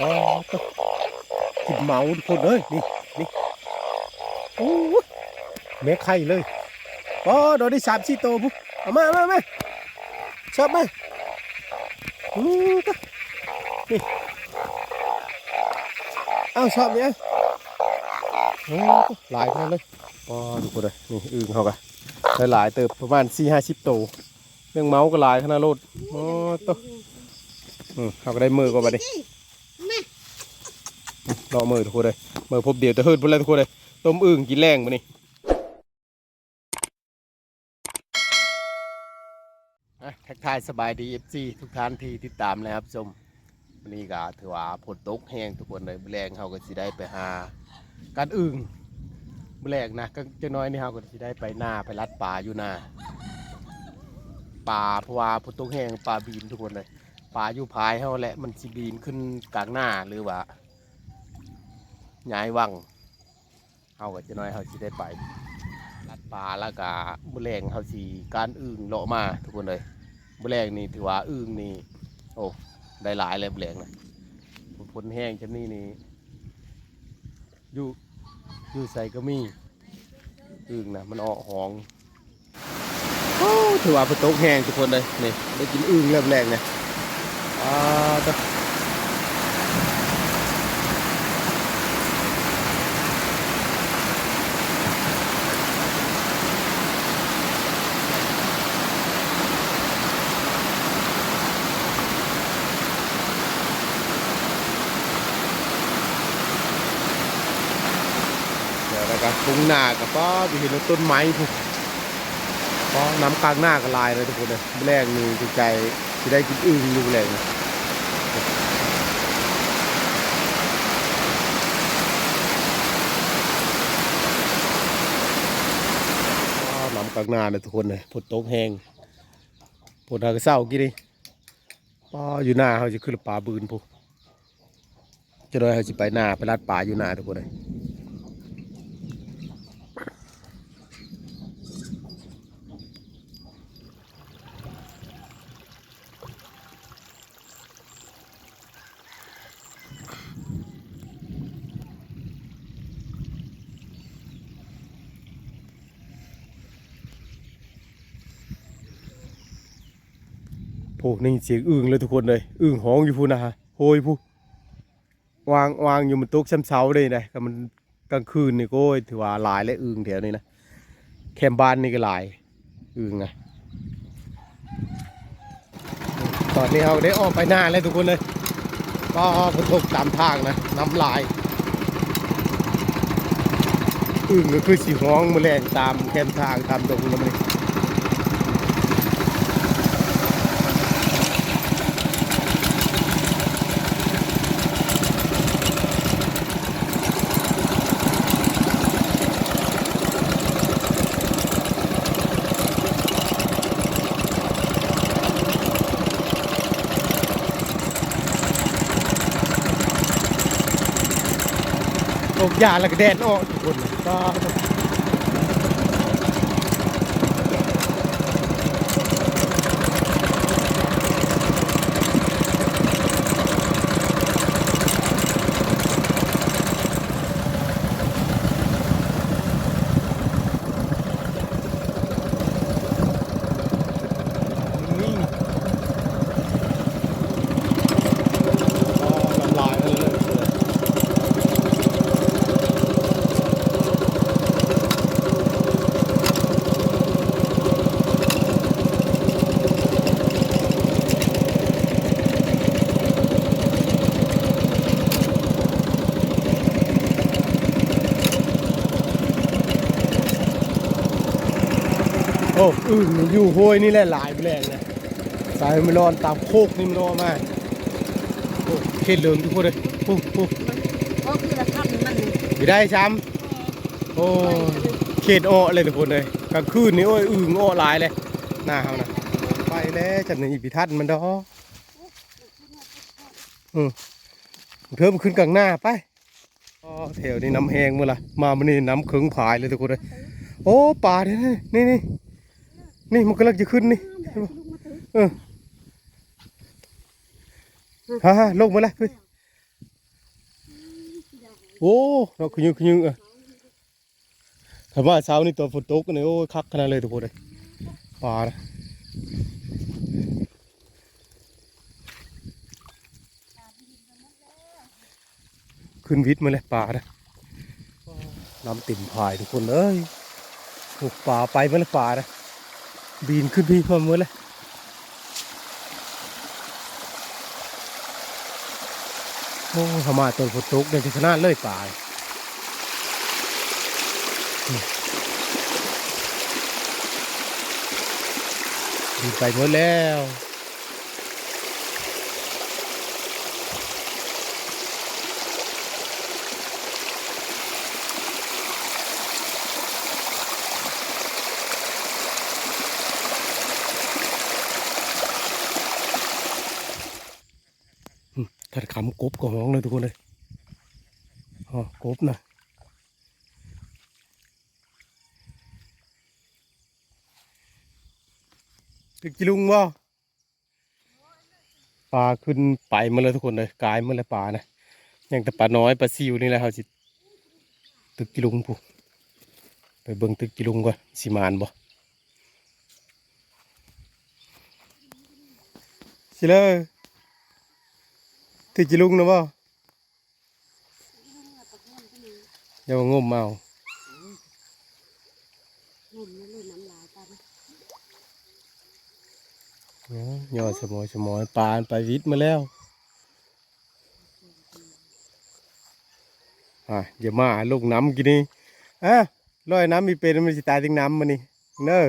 อ๋อต้องกินเมาทุกคนเลยนี่นี่โอ้ยแม่ไข่เลยอ๋อโดนได้สามสี่ตัวปุ๊บเอามามามาชอบไหมอืมก็นี่เอาชอบเนี่ยโอ้หลายขนาดเลยอ๋อทุกคนเลยนี่อึ่งเขากันหลายๆเติบประมาณสี่ห้าสิบตัวเรื่องเมาส์ก็หลายขนาดโลดอ๋อตัวอืมเขาก็ได้มือก็ไปดิ รอมือทุกคนเลยมือพบเดียวจะหืดหมดเลยทุกคนเลยต้มอึ่งกินแรงมานี่ทักทายสบายดีเอฟซีทุกท่านที่ติดตามนะครับชมวันนี้ก็ถือว่าฝนตกแห้งทุกคนเลยแรงเขาก็สิได้ไปหาการอึ่งแรงนะก็จะน้อยนี่เขาก็สิได้ไปหน้าไปรัดป่าอยู่หน้าป่าเพราะว่าฝนตกแห้งป่าบีนทุกคนเลยป่าอยู่พายเขาแหละมันสิบีนขึ้นกลางหน้าหรือว่า ย้ายวังเฮาก็จะน้อยเฮาสิได้ไปลัดปลาแล้วก็บุแรงเฮาสิการอึ่งเลาะมาทุกคนเลยบุแรงนี่ถือว่าอึ่งนี่โอ้ได้หลายเลยบุแรงนะผลแห้งจำนี่นี่อยู่อยู่ใส่ก็มีอึ่งนะมันออกหองโอ้ถือว่าเป็นโต๊ะแห้งทุกคนเลยนี่ได้กินอึ่งเริ่มแรงเนี่ยอ่า ปุ่งนากับป้อไปเห็นต้นไม้พวกป้อน้ำกลางหน้าก็ลายเลยทุกคนเลยแรงนี่จิตใจจะได้กินอึ่งอยู่แรงนะป้อน้ำกลางหน้าเลยทุกคนเลยฝนตกแห้งฝนทางเศร้ากี่ดิป้ออยู่หน้าเขาจะขึ้นป่าบืนพวกจะโดยเขาจะไปหน้าไปลัดป่าอยู่หน้าทุกคนเลย พวกนี่เสียงอึ่งเลยทุกคนเลยอึ่งห้องอยู่พูนะฮะโหยพูวางวางอยู่มันตกช้ำเสาเลยนะก็มันกลางคืนนี่ก็ถือว่าหลายและอึ่งแถวนี้นะแคมบ้านนี่ก็หลายอึ่งไงตอนนี้เราได้ออกไปหน้าแล้วทุกคนเลยก็ฝนตกตามทางนะน้ำลายอึ่งก็คือสีห้องแมลงตามแคมทางตามตรงนั้นเลย ตกยาแล้วก็แดดออกทุกคนเลยก็นี่ก็ละลายแล้วเลยเลย โอ้อึ่งอยู่ห้วยนี่แหละหลายไปแรงนะสายไม่ร้อนตามโคกนี่มันร้อนมากเข็ดเหลืองทุกคนเลยโอ้โอ้ก็คือละท่านมันไม่ได้ช้ำโอ้เข็ดอ้อเลยทุกคนเลยกลางคืนนี่โอ้ยอึ่งอ้อหลายเลยหน้าเขานะไปแล้วจันนี่พิทัศน์มันดออืมเพิ่มขึ้นกลางหน้าไปแถวนี้น้ำแห้งเมื่อไรมามันนี่น้ำเคืองผายเลยทุกคนเลยโอ้ป่าเนี่ยนี่นี่ นี่มันกำลังจะขึ้นนี่เออฮ่าฮ่าลงมาเลยเฮ้ยโอ้เราขยุงขยุงอะคำว่าเช้านี่ตัวฝนตกนี่โอ้คักขนาดเลยทุกคนเลยปลานะขึ้นวิทย์มาเลยปลานะน้ำติ่มพายทุกคนเอ้ยถูกปลาไปมาเลยปลานะ บินขึ้นพี่พอมือเลยโอ้เขามาตัวฝนตกเนี่ยที่ขนาดเลยปลาดีไปหมดแล้ว อืมถ้าขำกบก็ห้องเลยทุกคนเลยอ๋อกบนะตึกจิลุงบ่ปลาขึ้นไปมาเลยทุกคนเลยกลายมาเลยปลานะยังแต่ปลาน้อยปลาซิวนี่แหละเขาสิตึกจิลุงผู้ไปเบิ่งตึกจิลุงก่อนสิมานบ่สิเลย ตึกจิลุงนะบ่อย่ามางมเมาหุ่นมันเลยน้ำลายตานะย่อสมอยสมอยปานไปวิทย์มาแล้วอะอย่ามาลูกน้ำกินนี่อะลอยน้ำมีเป็นมันสิตายถึงน้ำมันนี่เนอะ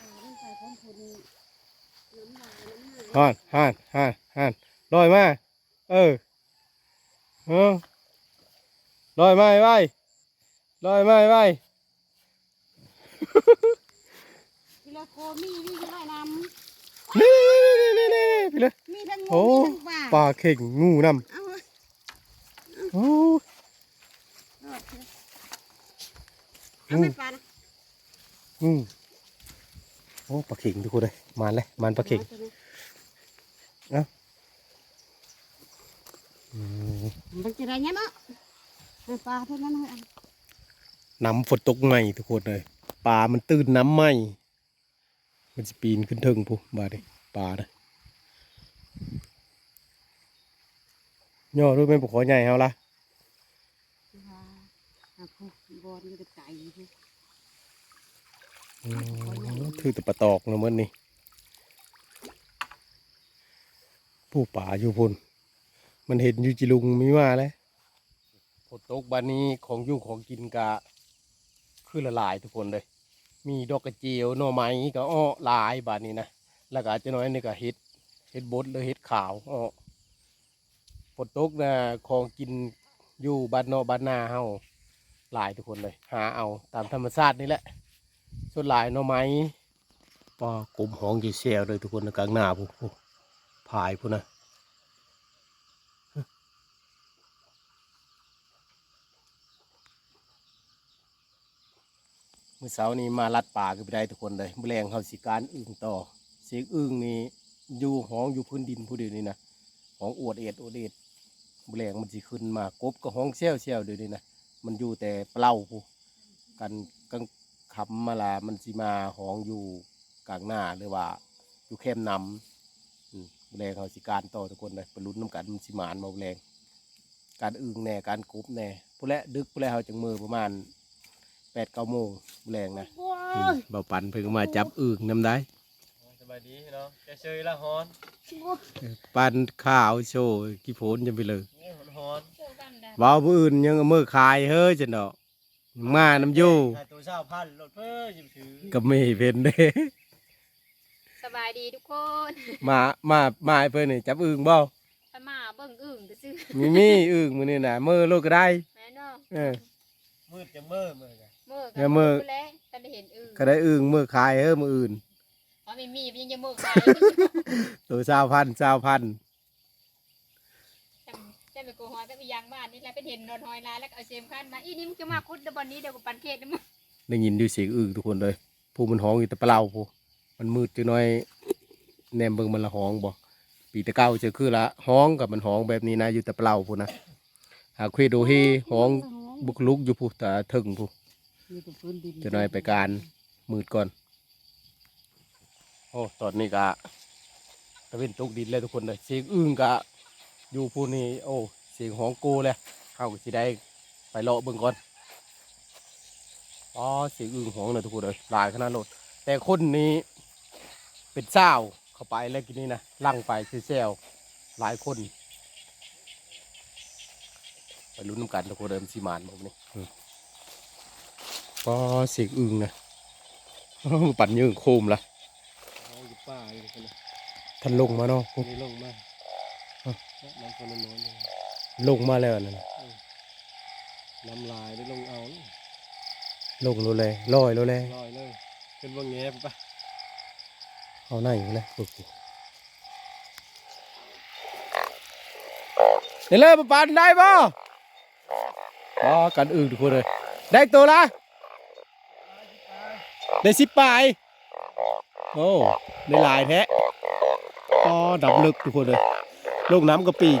ตามันไปพร้อมคนน้ำลายน้ำหายฮันฮันฮันฮัน ลอยมาเออเออลอยมาไว้ลอยมาไว้ทีละโคมีมีจะได้น้นี่นี่นี่นี่นี่พี่เลยำมีทั้งงูโอ้มีทั้งปลาปลาเข่งงูน้เอาเว้ยำโอ้รอดเถอะเอาไม่ปลานะงูโอ้ปลาเข่งทุกคนเลยมาเลยมันปลาเข่งอืม มันจะได้เงี้ยเนาะให้ปลาเท่านั้นเลยน้ำฝนตกใหม่ทุกคนเลยปลามันตื่นน้ำใหม่มันจะปีนขึ้นเทิงผู้บาดนี้ปลานะย่อรู้ไหมบุขอใหญ่เฮาละว่าอะพวกบอลมันจะไก่พวกอืมถือแต่ปลาตอกนะมันนี่ผู้ป่าอยู่พุ่น มันเห็นอยู่จิลุงมีมาแล้วฝนตกบานนี้ของอยู่ของกินกะคือละลายทุกคนเลย มีดอกกระเจียวหน่อไม้ก็อ้อหลายบานนี้นะแล้วก็อาจจะน้อยนี่ก็เห็ดเห็ดบดหรือเห็ดขาวอ้อฝนตกนะของกินอยู่บ้านนอกบ้านนาเฮาหลายทุกคนเลย หาเอาตามธรรมชาตินี่แหละส่วนหลายหน่อไม้ปลากลมหองกี่เซลเลยทุกคนนะกลางหน้าผู้ผู้พายผู้นะ มื่อเช้านี้มาลัดป่ากันไปได้ทุกคนเลยแมลงเขาสิการอึ่งต่อ เสียงอึ่งนี่อยู่ห้องอยู่พื้นดินผู้เดียวนี่นะห้องอวดเอ็ดอวดเอ็ดแมลงมันสิขึ้นมากบก็ห้องเซลเซลเดียวนี่นะมันอยู่แต่เปล่าผู้กันกลางคำมาลามันสิมาห้องอยู่กลางหน้าหรือว่าอยู่แคมนำแมลงเขาสิการต่อทุกคนเลยปลุ้นน้ำกันมันสิหมานมาแมลงการอึ่งแน่การกบแน่ผู้และดึกผู้และเขาจังมือประมาณ แปดเก้าโมงแมลงนะโอ้อืมยเบาปันเพิ่งมาจับอึ่งน้ำได้สบายดีเนาะจะเชยละฮอนปันข้าวโชว์กี่โพนจะไปเลยนี่ฮอนฮอนเว้าผู้อื่นยังเอามือคายเฮ้ยจันดอกมาน้ำอยู่ขายตัวเช้าพันรถเพิ่มยิบถือกับไม่เป็นเด้ สบายดีทุกคนมา มา มาให้เพิ่นนี่จับอึ่งบ่ไปมาเบิ่งอึ่งก็ซื้อมีมีอึ่งมื้อนี้น่ะมือโลกก็ได้แม่เนาะเออมืดจะเมื่อเมื่อกั นเมื่อแม่มื้อรู้แล้วแต่ได้เห็นอึ่งก็ได้อึ่งมือคายเฮ้ยมืออื่นอ๋อไม่มียังจะเมื่อใครตัวชาวพันชาวพันจำจำไปโกหอยไปไปยังบ้านนี่แหละไปเห็นนอนหอยลายแล้วก็เอาเซมคันมาอีนี่มึงจะมาคุดเดี๋ยวบอลนี้เดี๋ยวกูปันเค้กนะมึงได้ยินดูเสียงอึ่งทุกคนเลยผู้มันห้องอยู่แต่เปล่าผู้มันมืดจังน้อยแนมเบิ่งมันละห้องบ่ปีแตะเก้าเจอคือละห้องกับมันห้องแบบนี้นะอยู่แต่เปล่าผู้นะหาคุยดูที่ห้องบุกลุกอยู่ผู้ตาถึงผู้ มีแต่พื้นดินจะน้อยไปการมืดก่อน โอ้ตอนนี้กะตะเวนตกดินเลยทุกคนเลยเสียงอึ้งกะอยู่ผู้นี้โอ้เสียงห้องกูเลยเข้าก็สิได้ไปเลาะเบิ่งก่อนอ๋อเสียงอึ้งห้องเลยทุกคนเลยหลายขนาดโลดแต่คนนี้เป็นเจ้าเข้าไปแล้วกินนี่นะลั่งไปเซลหลายคนไปลุ้นนำกันทุกคนเดิมสีมานแบบนี้อืม ก็เสียงอึ้งนะปั่นยืงโคมละเอาอยู่ป่าอยู่คนละท่านลงมาเนาะนี่ลงมาอะน้ำคนนั้นโน้นเลยลงมาแล้วนั่นน่ะน้ำลายได้ลงเอานี่ลงโลเลยลอยโลเลยลอยเลยขึ้นว่าแงบปะเอาไหนอยู่เลยฝึกอยู่เดี๋ยวเลยปานได้ป่ะอ๋อกันอึ่งทุกคนเลยได้ตัวละ ได้สิบปลายโอ้ได้หลายแท้อ๋อดับลึกทุกคนเลยลงน้ำกระปิง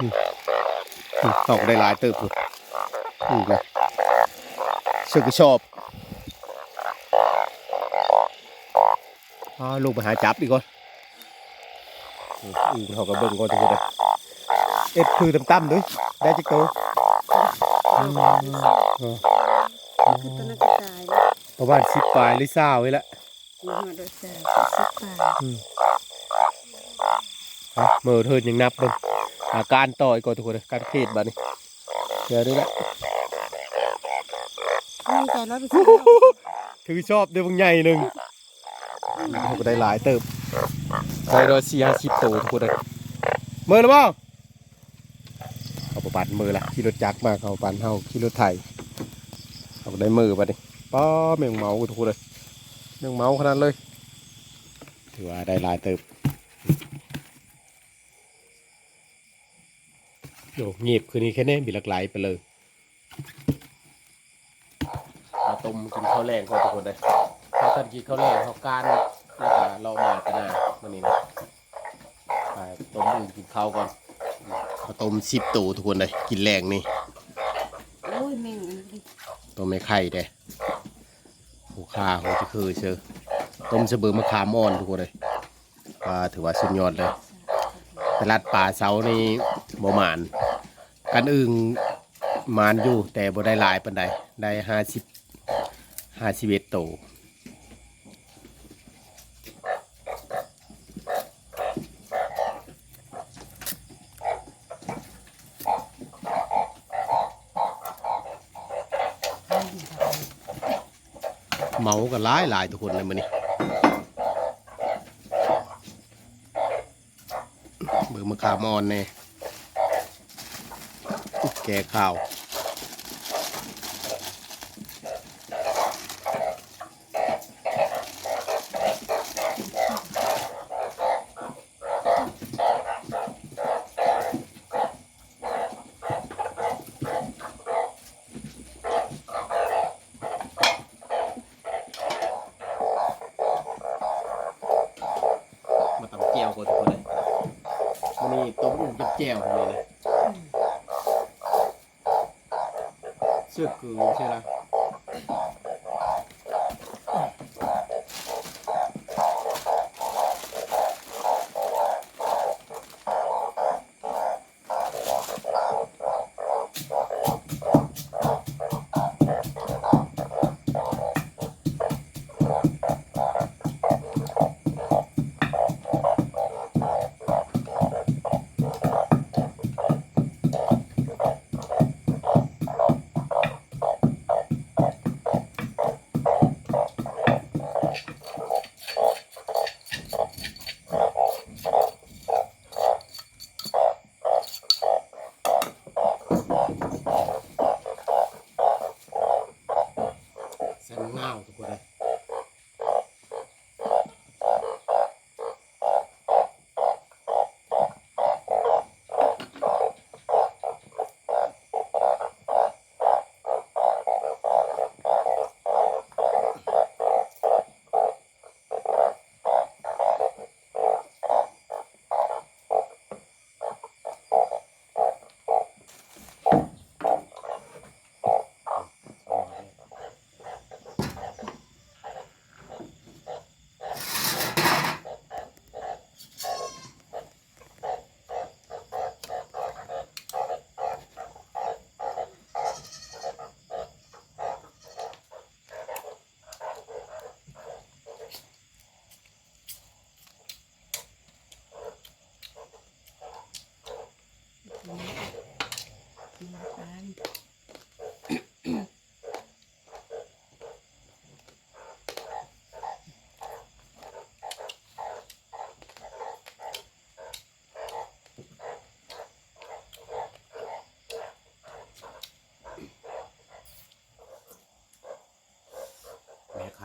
อืมอืมตอกได้หลายเติบเลยอืมนะเชื่อก็ชอบอ๋อลูกไปหาจับดีก่อนอืมอืมเขาก็เบิ่งก่อนทุกคนเลยเอ็ดคือต่ำๆด้วยได้จิกโตอืมเออคือต้นกระจายแล้ว ประมาณสิบปลายหรือเศร้าไว้ละมีมาโดยแต่สิบปลายอืมฮะเมื่อเทินยังนับเบิ่งอาการต่อยก่อนทุกคนเลยการเครียดบ้านี้เดี๋ยวนี้ละมีใจร้อยเปอร์เซ็นต์ถือชอบเดี๋ยวบางใหญ่หนึ่งเขาก็ได้หลายเติบได้ร้อยสี่ห้าสิบโตทุกคนเลยเมื่อหรือเปล่าเอาประปันมือละขี่รถจักรมาเขาปันเฮาขี่รถไถเอาก็ได้มือไปดิ ป้าแมงเมาทุกคนเลยแมงเมาขนาดเลย ถือว่าได้หลายเติบโยเงียบคืนนี้แค่นี้มีหลากหลายไปเลยมาต้มกินข้าวแรงก่อนทุกคนเลยถ้าท่านกินข้าวแรงเขาการแล้วก็เรามากันนะวันนี้นะไปต้มอื่นกินข้าวก่อนข้าวต้มสิบตูทุกคนเลยกินแรงนี่ โอ้ยแม่งอันนี้ ต้มไม่ไข่เด้ หูคาหูที่คือเชื่อต้มเสบือมะขามอ่อนทุกคนเลยว่าถือว่าสุดยอดเลยตลาดป่าเสานี่บ่หมานกันอึ่งมานอยู่แต่บ่ได้หลายปานใดได้ห้าสิบห้าสิบเอ็ดโต เมาก็หลายหลายทุกคนเลยมันนี่เบือมะขามอ่อนเนี่ยแก่ข่าว มาตำแก้วก่อนทุกคนเลยมันนี่ต้มอุ่นกับแก้วเลยนะเสื้อกือใช่ไห I don't Wow.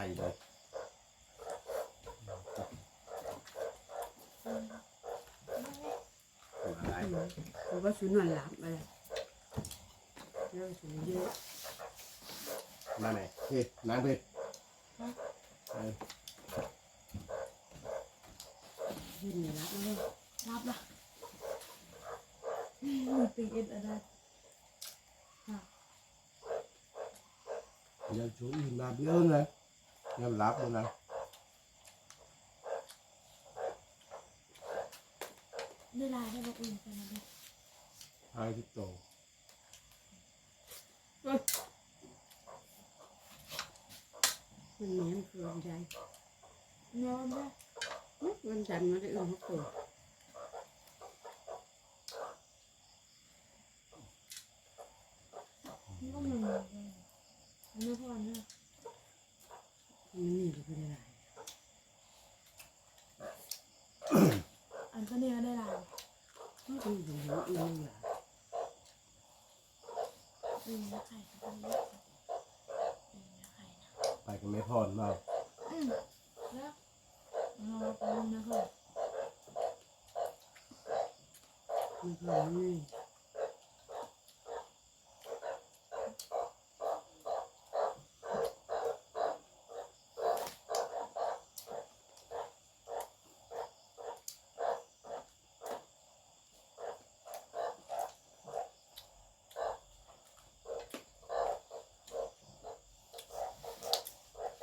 แม่ไข่เลยหัวอะไรเพราะว่าสุนวนหลับอะไรเยอะสุนเยอะมาไหน เฮ้ยนางเฮ้ยเออยืนในรับแล้วรับละมันเป็นเอ็ดอะไรอย่าชูอิ่มมาเยอะเลยอย่าหลับเลยนะได้ลายได้บอกอื่นกันนะหายที่โตมันแหนมเกลือใจนอนได้มันจันทร์มันได้อื่นหกตัวมันก็เหมือนกันอันนี้พอนะมั นนี่ก็เป็นอะไรอันก็เนี่ยได้ลายมันเป็นหัวหัวอื่นอย่างอืมแล้วไข่ก็เป็นเล็กอืมแล้วไข่นะไปกันไม่พอดมากอืมแล้วเราไปนั่นนะค่ะมันก็นี่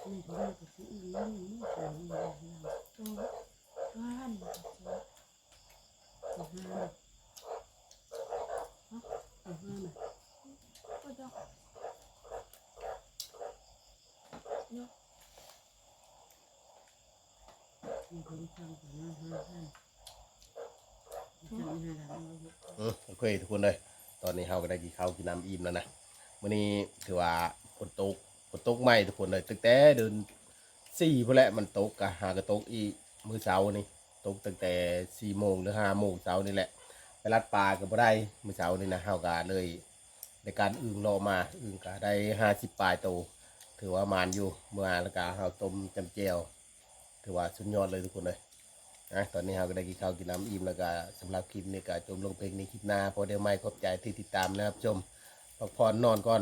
นี่เขาเรียกว่าสิ่งอื่นนี่นี่สิ่งอื่นเรา ตัวตัวหันตัว ตัวห้าตัวห้ามา ก็จะเนาะ ฟังของห้าห้าห้าห้าห้าห้าห้าอืมโอเคทุกคนเลย ตอนนี้เราก็ได้กินข้าวกินน้ำอิ่มแล้วนะวันนี้ถือว่าฝนตกฝนตกใหม่ทุกคนเลยตั้งแต่เดินสี่พอแหละมันตกกะหากระตกอีกมือเช้านี่ตกตั้งแต่สี่โมงหรือห้าโมงเช้านี่แหละไปรัดปลาก็บ่ได้มือเช้านี่นะเฮาก็เลยในการอึ่งรอมาอึ่งก็ได้ห้าสิบปลายโตวถือว่ามานอยู่เมื่อแล้วก็เฮาต้มจำเจียว ถือว่าสุดยอดเลยทุกคนเลยนะตอนนี้เราก็ได้กินข้าวกินน้ำอิ่มแล้วก็สำหรับคลิปนี้ก็จมลงเพลงในคลิปหน้าพอเดี๋ยวไม่ขอบใจที่ติดตามนะครับชมพักผ่อนนอนก่อน